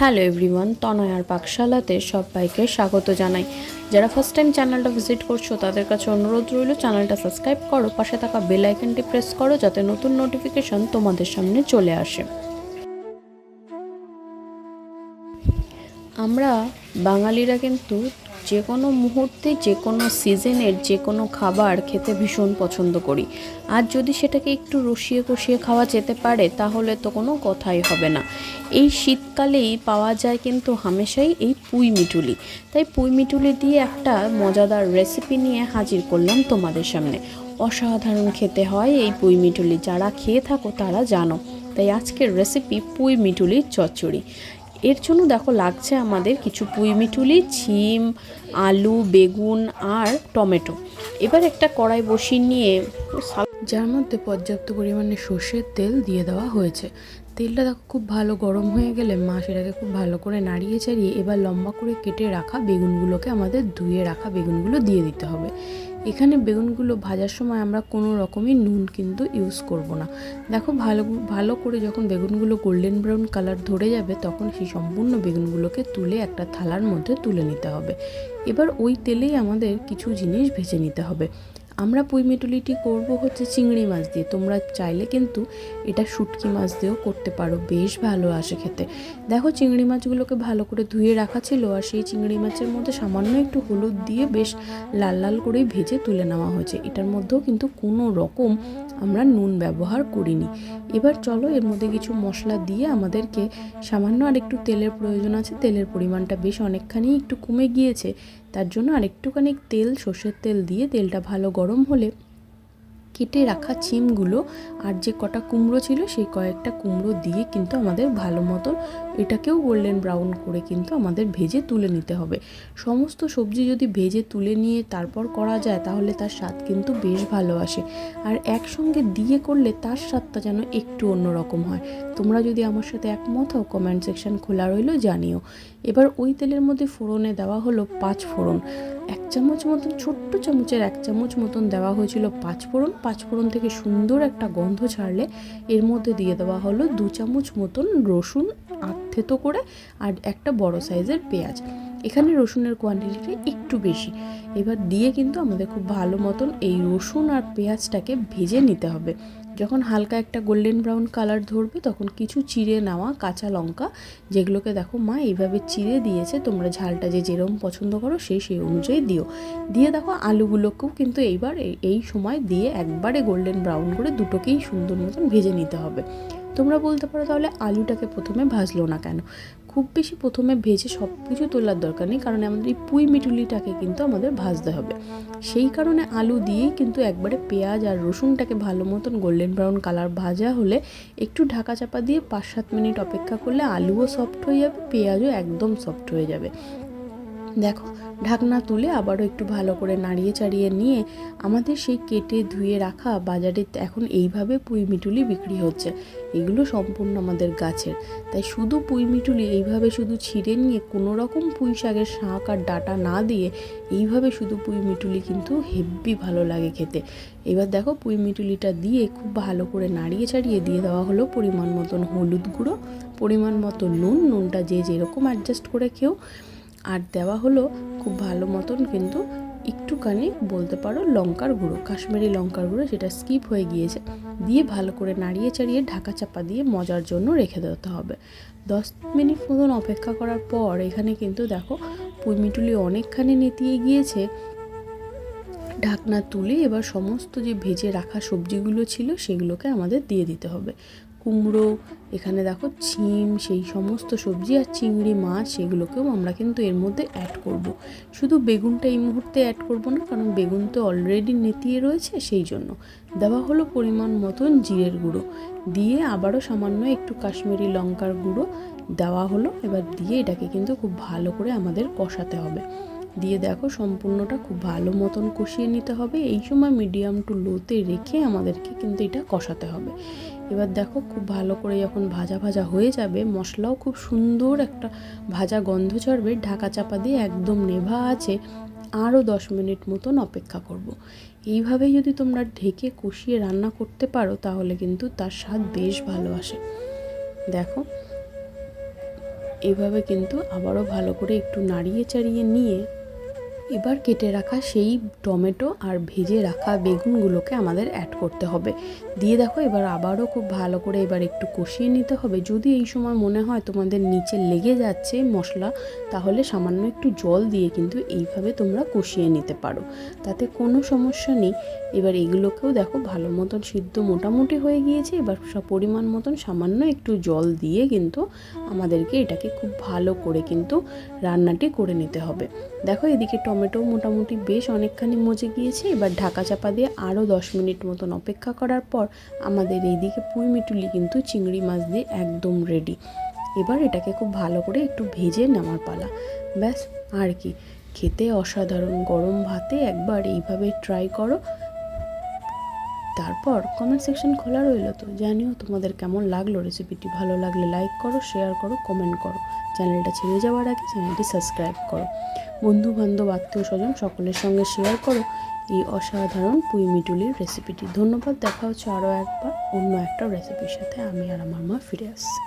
Hello everyone, তনয় আর পাকশালাতে সবাইকে স্বাগত জানাই। যারা ফার্স্ট টাইম চ্যানেলটা ভিজিট করছ, তাদের কাছে অনুরোধ রইল চ্যানেলটা সাবস্ক্রাইব করো, পাশে থাকা বেল আইকনটি প্রেস করো, যাতে নতুন নোটিফিকেশন তোমাদের সামনে চলে আসে। আমরা বাঙালিরা কিন্তু যে কোনো মুহূর্তে যে কোনো সিজনের যে কোনো খাবার খেতে ভীষণ পছন্দ করি। আর যদি সেটাকে একটু রসিয়ে কষিয়ে খাওয়া যেতে পারে, তাহলে তো কোনো কথাই হবে না। এই শীতকালেই পাওয়া যায় কিন্তু হামেশাই এই পুঁই মিটুলি। তাই পুঁই মিটুলি দিয়ে একটা মজাদার রেসিপি নিয়ে হাজির করলাম তোমাদের সামনে। অসাধারণ খেতে হয় এই পুঁই মিটুলি। যারা খেয়ে থাকো তারা জানো। তাই আজকের রেসিপি পুঁই মিটুলির চচ্চড়ি। এর জন্য দেখো লাগছে আমাদের কিছু পুঁই মিটুলি, ছিম, আলু, বেগুন আর টমেটো। এবার একটা কড়াই বসিয়ে নিয়ে যার মধ্যে পর্যাপ্ত পরিমাণে সর্ষের তেল দিয়ে দেওয়া হয়েছে। তেলটা দেখো খুব ভালো গরম হয়ে গেলে মা সেটাকে খুব ভালো করে নাড়িয়ে চাড়িয়ে এবার লম্বা করে কেটে রাখা বেগুনগুলোকে আমাদের ধুয়ে রাখা বেগুনগুলো দিয়ে দিতে হবে। এখানে বেগুনগুলো ভাজার সময় আমরা কোনো রকমই নুন কিন্তু ইউজ করব না। দেখো ভালো ভালো করে যখন বেগুনগুলো গোল্ডেন ব্রাউন কালার ধরে যাবে, তখন সেই সম্পূর্ণ বেগুনগুলোকে তুলে একটা থালার মধ্যে তুলে নিতে হবে। এবার ওই তেলেই আমাদের কিছু জিনিস ভেজে নিতে হবে। আমরা পুঁই মিটুলিটি করব হচ্ছে চিংড়ি মাছ দিয়ে। তোমরা চাইলে কিন্তু এটা শুটকি মাছ দিয়েও করতে পারো, বেশ ভালো আসে খেতে। দেখো চিংড়ি মাছগুলোকে ভালো করে ধুয়ে রাখা ছিল আর সেই চিংড়ি মাছের মধ্যে সামান্য একটু হলুদ দিয়ে বেশ লাল লাল করেই ভেজে তুলে নেওয়া হয়েছে। এটার মধ্যেও কিন্তু কোনো রকম আমরা নুন ব্যবহার করিনি। এবার চলো এর মধ্যে কিছু মশলা দিয়ে আমাদেরকে সামান্য আর একটু তেলের প্রয়োজন আছে, তেলের পরিমাণটা বেশ অনেকখানি একটু কমে গিয়েছে। তার জন্য আরেকটুখানি তেল সর্ষের তেল দিয়ে তেলটা ভালো গরম হলে কেটে রাখা চিমগুলো আর যে কটা কুমড়ো ছিল সেই কয়েকটা কুমড়ো দিয়ে কিন্তু আমাদের ভালো মতন এটাকেও গোল্ডেন ব্রাউন করে কিন্তু আমাদের ভেজে তুলে নিতে হবে। সমস্ত সবজি যদি ভেজে তুলে নিয়ে তারপর করা যায় তাহলে তার স্বাদ কিন্তু বেশ ভালো আসে। আর একসঙ্গে দিয়ে করলে তার স্বাদটা যেন একটু অন্যরকম হয়। তোমরা যদি আমার সাথে একমত হও কমেন্ট সেকশন খোলা রইল জানিও। এবার ওই তেলের মধ্যে ফোড়নে দেওয়া হলো পাঁচ ফোড়ন। এক চামচ মতন, ছোট্ট চামচের এক চামচ মতন দেওয়া হয়েছিল পাঁচফোড়ন পাঁচফোড়ন পাঁচ ফোড়ন থেকে সুন্দর একটা গন্ধ ছাড়লে এর মধ্যে দিয়ে দেওয়া হলো দু চামচ মতন রসুন আধেতো করে আর একটা বড় সাইজের পেঁয়াজ। এখানে রসুনের কোয়ান্টিটিটা একটু বেশি। এবার দিয়ে কিন্তু আমাদের খুব ভালো মতন এই রসুন আর পেঁয়াজটাকে ভেজে নিতে হবে। যখন হালকা একটা গোল্ডেন ব্রাউন কালার ধরবে, তখন কিছু চিড়ে নেওয়া কাঁচা লঙ্কা, যেগুলোকে দেখো মা এইভাবে চিড়ে দিয়েছে, তোমরা ঝালটা যে যেরকম পছন্দ করো সেই সেই অনুযায়ী দিও। দিয়ে দেখো আলুগুলোকেও কিন্তু এইবার এই সময় দিয়ে একবারে গোল্ডেন ব্রাউন করে দুটোকেই সুন্দর মতন ভেজে নিতে হবে। তোমরা বলতে পারো তাহলে আলুটাকে প্রথমে ভাজলো না কেন? খুব বেশি প্রথমে ভেজে সব কিছু তোলার দরকার নেই, কারণ আমাদের এই পুঁই মিটুলিটাকে কিন্তু আমাদের ভাজতে হবে। সেই কারণে আলু দিয়েই কিন্তু একবারে পেঁয়াজ আর রসুনটাকে ভালো মতন গোল্ডেন ব্রাউন কালার ভাজা হলে একটু ঢাকা চাপা দিয়ে পাঁচ সাত মিনিট অপেক্ষা করলে আলুও সফট হয়ে যাবে, পেঁয়াজও একদম সফট হয়ে যাবে। দেখো, ঢাকনা তুলে আবারও একটু ভালো করে নাড়িয়ে চাড়িয়ে নিয়ে আমাদের সেই কেটে ধুয়ে রাখা বাজারে এখন এইভাবে পুঁই মিটুলি বিক্রি হচ্ছে। এগুলো সম্পূর্ণ আমাদের গাছের। তাই শুধু পুঁই মিটুলি, এইভাবে শুধু ছিঁড়ে নিয়ে কোনো রকম পুঁই শাকের শাঁক আর ডাটা না দিয়ে এইভাবে শুধু পুঁই মিটুলি কিন্তু হেব্বি ভালো লাগে খেতে। এবার দেখো পুঁই মিটুলিটা দিয়ে খুব ভালো করে নাড়িয়ে চাড়িয়ে দিয়ে দেওয়া হলো পরিমাণ মতন হলুদ গুঁড়ো, পরিমাণ মতো নুন, নুনটা যে যেরকম অ্যাডজাস্ট করে খেও। আর দেওয়া হলো খুব ভালো মতন কিন্তু একটুখানি বলতে পারো লঙ্কার গুঁড়ো, কাশ্মীরি লঙ্কার গুঁড়ো সেটা স্কিপ হয়ে গিয়েছে, দিয়ে ভালো করে নাড়িয়ে চাড়িয়ে ঢাকা চাপা দিয়ে মজার জন্য রেখে দিতে হবে। দশ মিনিট মতন অপেক্ষা করার পর এখানে কিন্তু দেখো পুঁইমিটুলি অনেকখানি নেতিয়ে গিয়েছে। ঢাকনা তুলে এবার সমস্ত যে ভেজে রাখা সবজিগুলো ছিল সেগুলোকে আমাদের দিয়ে দিতে হবে। কুমড়ো, এখানে দেখো ছিম, সেই সমস্ত সবজি আর চিংড়ি মাছ, সেগুলোকেও আমরা কিন্তু এর মধ্যে অ্যাড করব। শুধু বেগুনটা এই মুহূর্তে অ্যাড করব না, কারণ বেগুন তো অলরেডি নেতিয়ে রয়েছে, সেই জন্য। দেওয়া হলো পরিমাণ মতন জিরের গুঁড়ো। দিয়ে আবারও সামান্য একটু কাশ্মীরি লঙ্কার গুঁড়ো দেওয়া হলো। এবার দিয়ে এটাকে কিন্তু খুব ভালো করে আমাদের কষাতে হবে। দিয়ে দেখো সম্পূর্ণটা খুব ভালো মতন কষিয়ে নিতে হবে। এই সময় মিডিয়াম টু লোতে রেখে আমাদেরকে কিন্তু এটা কষাতে হবে। এবার দেখো খুব ভালো করে যখন ভাজা ভাজা হয়ে যাবে, মশলাও খুব সুন্দর একটা ভাজা গন্ধ ছাড়বে ঢাকা চাপা দিয়ে একদম নেভা আছে, আরও দশ মিনিট মতন অপেক্ষা করব। এইভাবে যদি তোমরা ঢেকে কষিয়ে রান্না করতে পারো, তাহলে কিন্তু তার স্বাদ বেশ ভালো আসে দেখো, এভাবে কিন্তু আবারও ভালো করে একটু নাড়িয়ে চাড়িয়ে নিয়ে এবার কেটে রাখা সেই টমেটো আর ভেজে রাখা বেগুনগুলোকে আমাদের অ্যাড করতে হবে। দিয়ে দেখো, এবার আবারও খুব ভালো করে এবার একটু কষিয়ে নিতে হবে। যদি এই সময় মনে হয় তোমাদের নিচে লেগে যাচ্ছে মশলা, তাহলে সামান্য একটু জল দিয়ে কিন্তু এইভাবে তোমরা কষিয়ে নিতে পারো। তাতে কোনো সমস্যা নেই। এবার এগুলোকেও দেখো, ভালো মতন সিদ্ধ মোটামুটি হয়ে গিয়েছে। এবার সব পরিমাণ মতন সামান্য একটু জল দিয়ে কিন্তু আমাদেরকে এটাকে খুব ভালো করে কিন্তু রান্নাটি করে নিতে হবে। দেখো, এদিকে টমেটো মোটামুটি বেশ অনেকখানি মজে গিয়েছে। এবার ঢাকা চাপা দিয়ে আরও দশ মিনিট মতন অপেক্ষা করার পর আমাদের এইদিকে পুঁই মিটুলি কিন্তু চিংড়ি মাছ দিয়ে একদম রেডি এবার এটাকে খুব ভালো করে একটু ভেজে নেওয়ার পালা। ব্যাস, আর কি। খেতে অসাধারণ গরম ভাতে একবার এইভাবে ট্রাই করো। তারপর কমেন্ট সেকশন খোলা রইল তো। জানিও তোমাদের কেমন লাগল রেসিপিটি ভালো লাগলে লাইক করো শেয়ার করো কমেন্ট করো। চ্যানেলটা ছেড়ে যাওয়ার আগে চ্যানেলটি সাবস্ক্রাইব করো। বন্ধু বান্ধব আত্মীয় স্বজন সকলের সঙ্গে শেয়ার করো এই অসাধারণ পুঁই মিটুলির রেসিপিটি ধন্যবাদ, দেখা হচ্ছে আরও একবার অন্য একটা রেসিপির সাথে। আমি আর আমার মা ফিরে আসছি।